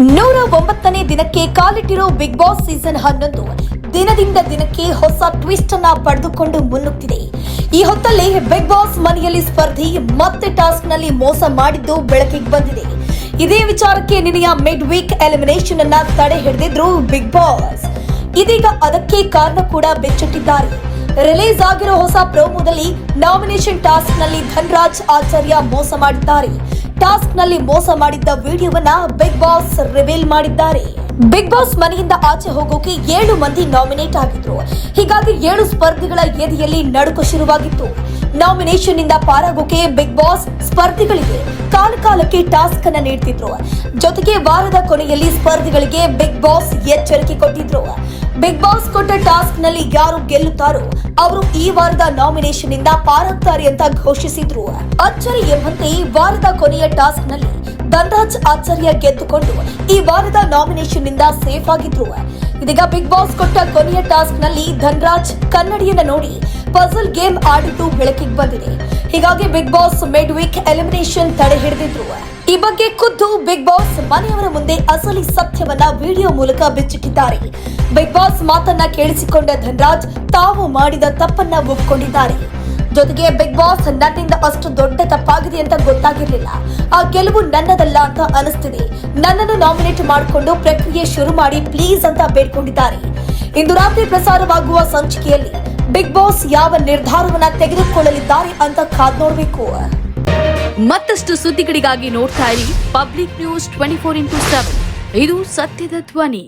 ನೂರ ಒಂಬತ್ತನೇ ದಿನಕ್ಕೆ ಕಾಲಿಟ್ಟಿರೋ ಬಿಗ್ ಬಾಸ್ ಸೀಸನ್ ಹನ್ನೊಂದು. ದಿನದಿಂದ ದಿನಕ್ಕೆ ಹೊಸ ಟ್ವಿಸ್ಟ್ ಅನ್ನ ಪಡೆದುಕೊಂಡು ಮುನ್ನುಗ್ತಿದೆ. ಈ ಹೊತ್ತಲ್ಲಿ ಬಿಗ್ ಬಾಸ್ ಮನೆಯಲ್ಲಿ ಸ್ಪರ್ಧಿ ಮತ್ತೆ ಟಾಸ್ಕ್ನಲ್ಲಿ ಮೋಸ ಮಾಡಿದ್ದು ಬೆಳಕಿಗೆ ಬಂದಿದೆ. ಇದೇ ವಿಚಾರಕ್ಕೆ ನಿನ್ನೆಯ ಮಿಡ್ ವೀಕ್ ಎಲಿಮಿನೇಷನ್ ಅನ್ನ ತಡೆ ಹಿಡಿದಿದ್ರು ಬಿಗ್ ಬಾಸ್ ಇದೀಗ ಅದಕ್ಕೆ ಕಾರಣ ಕೂಡ ಬೆಚ್ಚಿಟ್ಟಿದ್ದಾರೆ. ರಿಲೀಸ್ ಆಗಿರೋ ಹೊಸ ಪ್ರೋಮೋದಲ್ಲಿ ನಾಮಿನೇಷನ್ ಟಾಸ್ಕ್ನಲ್ಲಿ ಧನ್ರಾಜ್ ಆಚಾರ್ಯ ಮೋಸ ಮಾಡಿದ್ದಾರೆ. ಟಾಸ್ಕ್ನಲ್ಲಿ ಮೋಸ ಮಾಡಿದ್ದ ವಿಡಿಯೋವನ್ನ ಬಿಗ್ ಬಾಸ್ ರಿವೀಲ್ ಮಾಡಿದ್ದಾರೆ. ಬಿಗ್ ಬಾಸ್ ಮನೆಯಿಂದ ಆಚೆ ಹೋಗೋಕೆ ಏಳು ಮಂದಿ ನಾಮಿನೇಟ್ ಆಗಿದ್ರು. ಹೀಗಾಗಿ ಏಳು ಸ್ಪರ್ಧಿಗಳ ಎದೆಯಲ್ಲಿ ನಡುಕ ಶುರುವಾಗಿತ್ತು. ನಾಮಿನೇಷನ್ನಿಂದ ಪಾರಾಗೋಕೆ ಬಿಗ್ ಬಾಸ್ ಸ್ಪರ್ಧಿಗಳಿಗೆ ಕಾಲಕಾಲಕ್ಕೆ ಟಾಸ್ಕ್ ಅನ್ನ ನೀಡ್ತಿದ್ರು. ಜೊತೆಗೆ ವಾರದ ಕೊನೆಯಲ್ಲಿ ಸ್ಪರ್ಧಿಗಳಿಗೆ ಬಿಗ್ ಬಾಸ್ ಎಚ್ಚರಿಕೆ ಕೊಟ್ಟಿದ್ರು. ಬಿಗ್ ಬಾಸ್ ಕೊಟ್ಟ ಟಾಸ್ಕ್ನಲ್ಲಿ ಯಾರು ಗೆಲ್ಲುತ್ತಾರೋ, ಅವರು ಈ ವಾರದ ನಾಮಿನೇಷನ್ ಇಂದ ಪಾರಾಗ್ತಾರೆ ಅಂತ ಘೋಷಿಸಿದ್ರು. ಅಚ್ಚರಿ ಎಂಬಂತೆ ವಾರದ ಕೊನೆಯ ಟಾಸ್ಕ್ನಲ್ಲಿ ದಂದಾಜ್ ಆಚಾರ್ಯ ಗೆದ್ದುಕೊಂಡು ಈ ವಾರದ ನಾಮಿನೇಷನ್ನಿಂದ ಸೇಫ್ ಆಗಿದ್ರು. ಇದೀಗ ಬಿಗ್ ಬಾಸ್ ಕೊಟ್ಟ ಕೊನೆಯ ಟಾಸ್ಕ್ನಲ್ಲಿ ಧನ್ರಾಜ್ ಕನ್ನಡಿಯನ್ನ ನೋಡಿ ಪಜಲ್ ಗೇಮ್ ಆಡಿದ್ದು ಬೆಳಕಿಗೆ ಬಂದಿದೆ. ಹೀಗಾಗಿ Bigg Boss mid week elimination ತಡೆ ಹಿಡಿದಿದ್ರು. ಈ ಬಗ್ಗೆ ಖುದ್ದು ಬಿಗ್ ಬಾಸ್ ಮನೆಯವರ ಮುಂದೆ ಅಸಲಿ ಸತ್ಯವನ್ನ ವಿಡಿಯೋ ಮೂಲಕ ಬಿಚ್ಚಿಟ್ಟಿದ್ದಾರೆ. ಬಿಗ್ ಬಾಸ್ ಮಾತನ್ನ ಕೇಳಿಸಿಕೊಂಡ ಧನ್ರಾಜ್ ತಾವು ಮಾಡಿದ ತಪ್ಪನ್ನ ಒಪ್ಪಿಕೊಂಡಿದ್ದಾರೆ ಜೊತೆಗೆ ಬಿಗ್ ಬಾಸ್ ನನ್ನಿಂದ ಅಷ್ಟು ದೊಡ್ಡ ತಪ್ಪಾಗಿದೆ ಅಂತ ಗೊತ್ತಾಗಿರ್ಲಿಲ್ಲ. ಆ ಗೆಲುವು ನನ್ನದಲ್ಲ ಅಂತ ಅನಿಸ್ತಿದೆ. ನನ್ನನ್ನು ನಾಮಿನೇಟ್ ಮಾಡಿಕೊಂಡು ಪ್ರಕ್ರಿಯೆ ಶುರು ಮಾಡಿ ಪ್ಲೀಸ್ ಅಂತ ಬೇಡ್ಕೊಂಡಿದ್ದಾರೆ. ಇಂದು ರಾತ್ರಿ ಪ್ರಸಾರವಾಗುವ ಸಂಚಿಕೆಯಲ್ಲಿ ಬಿಗ್ ಬಾಸ್ ಯಾವ ನಿರ್ಧಾರವನ್ನ ತೆಗೆದುಕೊಳ್ಳಲಿದ್ದಾರೆ ಅಂತ ಕಾದ್ ನೋಡಬೇಕು. ಮತ್ತಷ್ಟು ಸುದ್ದಿಗಳಿಗಾಗಿ ನೋಡ್ತಾ ಇರಿ Public News twenty four into seven ಇದು ಸತ್ಯದ ಧ್ವನಿ.